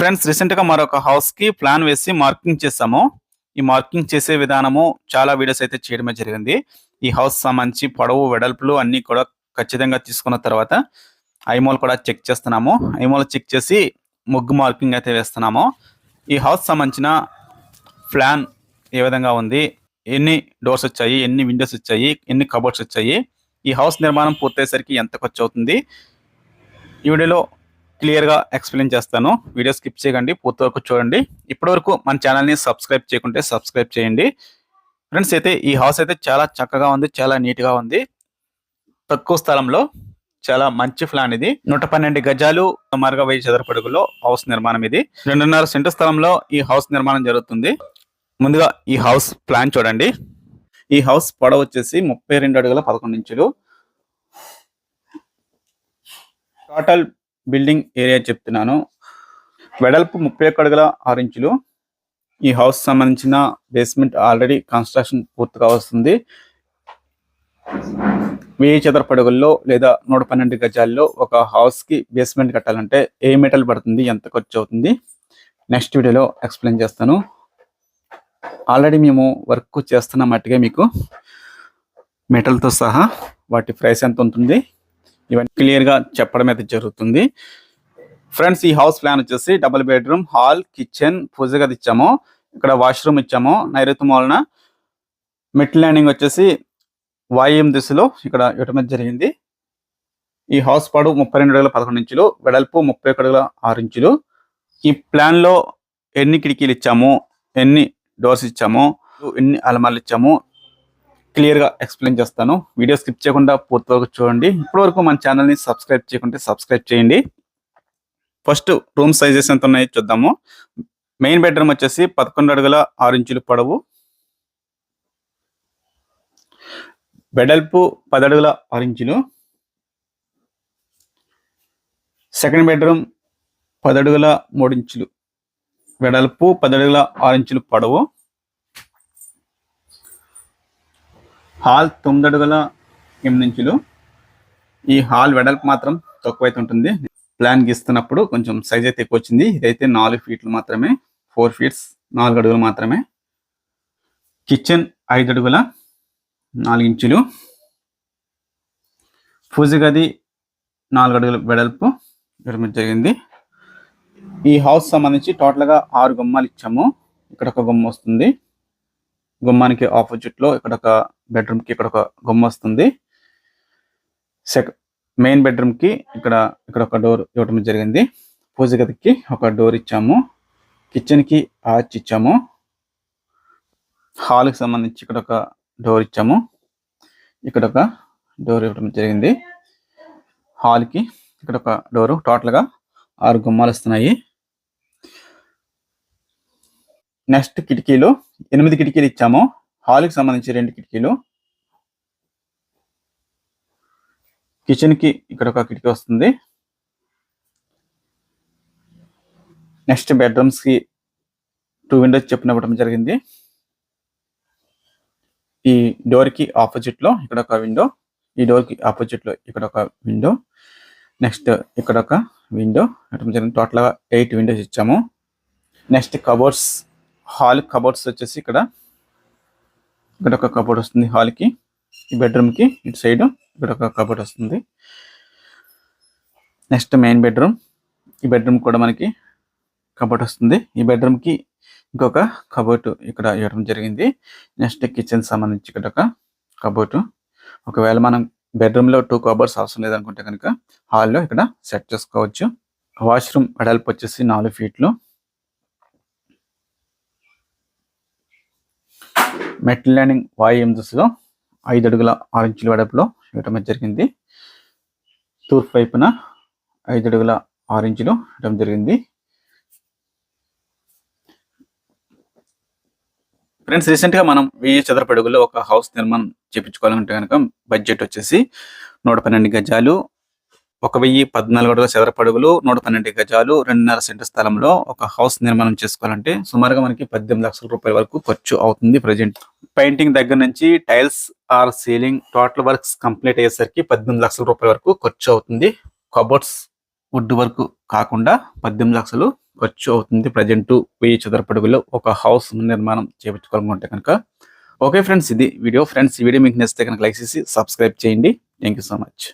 Friends రీసెంట్గా మరొక హౌస్కి ప్లాన్ వేసి మార్కింగ్ చేసాము. ఈ మార్కింగ్ చేసే విధానము చాలా వీడియోస్ అయితే చేయడమే జరిగింది. ఈ హౌస్ సంబంధించి పొడవు వెడల్పులు అన్నీ కూడా ఖచ్చితంగా తీసుకున్న తర్వాత ఐమోల్ కూడా చెక్ చేస్తున్నాము. ఐమోల్ చెక్ చేసి ముగ్గు మార్కింగ్ అయితే వేస్తున్నాము. ఈ హౌస్ సంబంధించిన ప్లాన్ ఏ విధంగా ఉంది? ఎన్ని డోర్స్ వచ్చాయి? ఎన్ని విండోస్ వచ్చాయి? ఎన్ని కబోర్డ్స్ వచ్చాయి? ఈ హౌస్ నిర్మాణం పూర్తయ్యేసరికి ఎంత ఖర్చు అవుతుంది? ఈ వీడియోలో క్లియర్గా ఎక్స్ప్లెయిన్ చేస్తాను. వీడియో స్కిప్ చేయకండి పూర్తి వరకు చూడండి. ఇప్పటివరకు మన ఛానల్ని సబ్స్క్రైబ్ చేయకుంటే సబ్స్క్రైబ్ చేయండి. ఫ్రెండ్స్ అయితే ఈ హౌస్ అయితే చాలా చక్కగా ఉంది చాలా నీట్గా ఉంది. తక్కువ స్థలంలో చాలా మంచి ప్లాన్ ఇది. నూట పన్నెండు గజాలు సుమారుగా వెయ్యి చదరపడుగులో హౌస్ నిర్మాణం ఇది. రెండున్నర సెంటు స్థలంలో ఈ హౌస్ నిర్మాణం జరుగుతుంది. ముందుగా ఈ హౌస్ ప్లాన్ చూడండి. ఈ హౌస్ పొడవు వచ్చేసి ముప్పై రెండు అడుగుల పదకొండు ఇంచులు. టోటల్ బిల్డింగ్ ఏరియా చెప్తున్నాను. వెడల్పు ముప్పై ఒక్క అడుగుల ఆరు ఇంచులు. ఈ హౌస్ సంబంధించిన బేస్మెంట్ ఆల్రెడీ కన్స్ట్రక్షన్ పూర్తిగా వస్తుంది. వెయ్యి చదరపడుగుల్లో లేదా నూట పన్నెండు గజాల్లో ఒక హౌస్కి బేస్మెంట్ కట్టాలంటే ఏ మెటల్ పడుతుంది ఎంత ఖర్చు అవుతుంది? నెక్స్ట్ వీడియోలో ఎక్స్ప్లెయిన్ చేస్తాను. ఆల్రెడీ మేము వర్క్ చేస్తున్న మట్టుగా మీకు మెటల్తో సహా వాటి ప్రైస్ ఎంత ఉంటుంది? ఇవన్నీ క్లియర్గా చెప్పడం అయితే జరుగుతుంది. ఫ్రెండ్స్ ఈ హౌస్ ప్లాన్ వచ్చేసి డబుల్ బెడ్రూమ్ హాల్ కిచెన్ పూజ గది ఇచ్చాము ఇక్కడ వాష్రూమ్ ఇచ్చాము నైరుతి మూలన. మిడ్ ల్యాండింగ్ వచ్చేసి వాయుం దిశలో ఇక్కడ ఇవ్వడం జరిగింది. ఈ హౌస్ పాడు ముప్పై రెండు అడుగుల పదకొండు ఇంచులు వెడల్పు ముప్పై ఒక అడుగుల ఆరు ఇంచులు. ఈ ప్లాన్లో ఎన్ని కిటికీలు ఇచ్చాము ఎన్ని డోర్స్ ఇచ్చాము ఎన్ని అలమార్లు ఇచ్చాము క్లియర్గా ఎక్స్ప్లెయిన్ చేస్తాను. వీడియో స్కిప్ చేయకుండా పూర్తి వరకు చూడండి. ఇప్పటివరకు మన ఛానల్ని సబ్స్క్రైబ్ చేయకుంటే సబ్స్క్రైబ్ చేయండి. ఫస్ట్ రూమ్ సైజెస్ ఎంత ఉన్నాయో చూద్దాము. మెయిన్ బెడ్రూమ్ వచ్చేసి పదకొండు అడుగుల ఆరు ఇంచులు పొడవు. వెడల్పు పది అడుగుల ఆరు ఇంచులు. సెకండ్ బెడ్రూమ్ పది అడుగుల మూడు ఇంచులు. వెడల్పు పది అడుగుల ఆరు ఇంచులు పొడవు. హాల్ తొమ్మిది అడుగుల ఎనిమిది ఇంచులు ఈ హాల్ వెడల్పు మాత్రం తక్కువైతే ఉంటుంది ప్లాన్ గీస్తున్నప్పుడు కొంచెం సైజ్ అయితే ఎక్కువ వచ్చింది ఇదైతే నాలుగు ఫీట్లు మాత్రమే. ఫోర్ ఫీట్స్ నాలుగు అడుగులు మాత్రమే. కిచెన్ ఐదు అడుగుల నాలుగు ఇంచులు పూజ గది నాలుగు అడుగుల వెడల్పు నిర్మించ జరిగింది. ఈ హౌస్ సంబంధించి టోటల్గా ఆరు గుమ్మాలు ఇచ్చాము. ఇక్కడ ఒక గుమ్మ వస్తుంది. గుమ్మానికి ఆపోజిట్లో ఇక్కడ ఒక బెడ్రూమ్కి ఇక్కడ ఒక గుమ్మ వస్తుంది. సెక మెయిన్ బెడ్రూమ్కి ఇక్కడ ఇక్కడ ఒక డోర్ ఇవ్వటం జరిగింది. పూజ గదికి ఒక డోర్ ఇచ్చాము. కిచెన్కి ఆర్చ్ ఇచ్చాము. హాల్కి సంబంధించి ఇక్కడ ఒక డోర్ ఇచ్చాము. ఇక్కడ ఒక డోర్ ఇవ్వడం జరిగింది. హాల్కి ఇక్కడ ఒక డోరు టోటల్గా ఆరు గుమ్మాలు వస్తున్నాయి. నెక్స్ట్ కిటికీలు ఎనిమిది కిటికీలు ఇచ్చాము. హాల్కి సంబంధించి రెండు కిటికీలు. కిచెన్కి ఇక్కడ ఒక కిటికీ వస్తుంది. నెక్స్ట్ బెడ్రూమ్స్కి టూ విండోస్ చెప్పిన ఇవ్వడం జరిగింది. ఈ డోర్కి ఆపోజిట్లో ఇక్కడ ఒక విండో ఈ డోర్కి ఆపోజిట్లో ఇక్కడ ఒక విండో నెక్స్ట్ ఇక్కడ ఒక విండో ఇవ్వడం జరిగింది. టోటల్గా ఎయిట్ విండోస్ ఇచ్చాము. నెక్స్ట్ కబోర్డ్స్ హాల్ కబోర్డ్స్ వచ్చేసి ఇక్కడ ఇక్కడ ఒక కబోర్డ్ వస్తుంది హాల్కి ఈ బెడ్రూమ్కి ఇటు సైడ్ ఇక్కడ ఒక కబోర్డ్ వస్తుంది. నెక్స్ట్ మెయిన్ బెడ్రూమ్ ఈ బెడ్రూమ్ కూడా మనకి కబోర్డ్ వస్తుంది. ఈ బెడ్రూమ్కి ఇంకొక కబోర్డ్ ఇక్కడ ఇవ్వడం జరిగింది. నెక్స్ట్ కిచెన్ సంబంధించి ఇక్కడ ఒక కబోర్డ్ ఒకవేళ మనం బెడ్రూమ్లో టూ కబోర్డ్స్ అవసరం లేదనుకుంటే కనుక హాల్లో ఇక్కడ సెట్ చేసుకోవచ్చు. వాష్రూమ్ వెడల్పు వచ్చేసి నాలుగు ఫీట్లు మెటల్ ల్యాండింగ్ వాయు దిశలో ఐదు అడుగుల ఆరు ఇంచుల వెడపులో ఇవ్వడం జరిగింది. తూర్పు వైపున ఐదు అడుగుల ఆరు ఇంచులు ఇవ్వడం జరిగింది. ఫ్రెండ్స్ రీసెంట్గా మనం వెయ్యి చదరపు అడుగులో ఒక హౌస్ నిర్మాణం చేపించుకోవాలంటే కనుక బడ్జెట్ వచ్చేసి నూట పన్నెండు గజాలు ఒక వెయ్యి పద్నాలుగు అడుగుల చదరపు అడుగులు నూట పన్నెండు గజాలు రెండున్నర సెంటు స్థలంలో ఒక హౌస్ నిర్మాణం చేసుకోవాలంటే సుమారుగా మనకి పద్దెనిమిది లక్షల రూపాయల వరకు ఖర్చు అవుతుంది ప్రజెంట్. పెయింటింగ్ దగ్గర నుంచి tiles or ceiling total works complete అయ్యేసరికి పద్దెనిమిది లక్షల రూపాయల వరకు ఖర్చు అవుతుంది. కబోర్డ్స్ వుడ్ వర్క్ కాకుండా పద్దెనిమిది లక్షలు ఖర్చు అవుతుంది ప్రజెంట్. వెయ్యి చదరపడుగులో ఒక హౌస్ నిర్మాణం చేపించుకోవాలనుకుంటే కనుక. ఓకే ఫ్రెండ్స్ ఇది వీడియో. ఫ్రెండ్స్ ఈ వీడియో మీకు నచ్చితే కనుక లైక్ చేసి సబ్స్క్రైబ్ చేయండి. Thank you so much.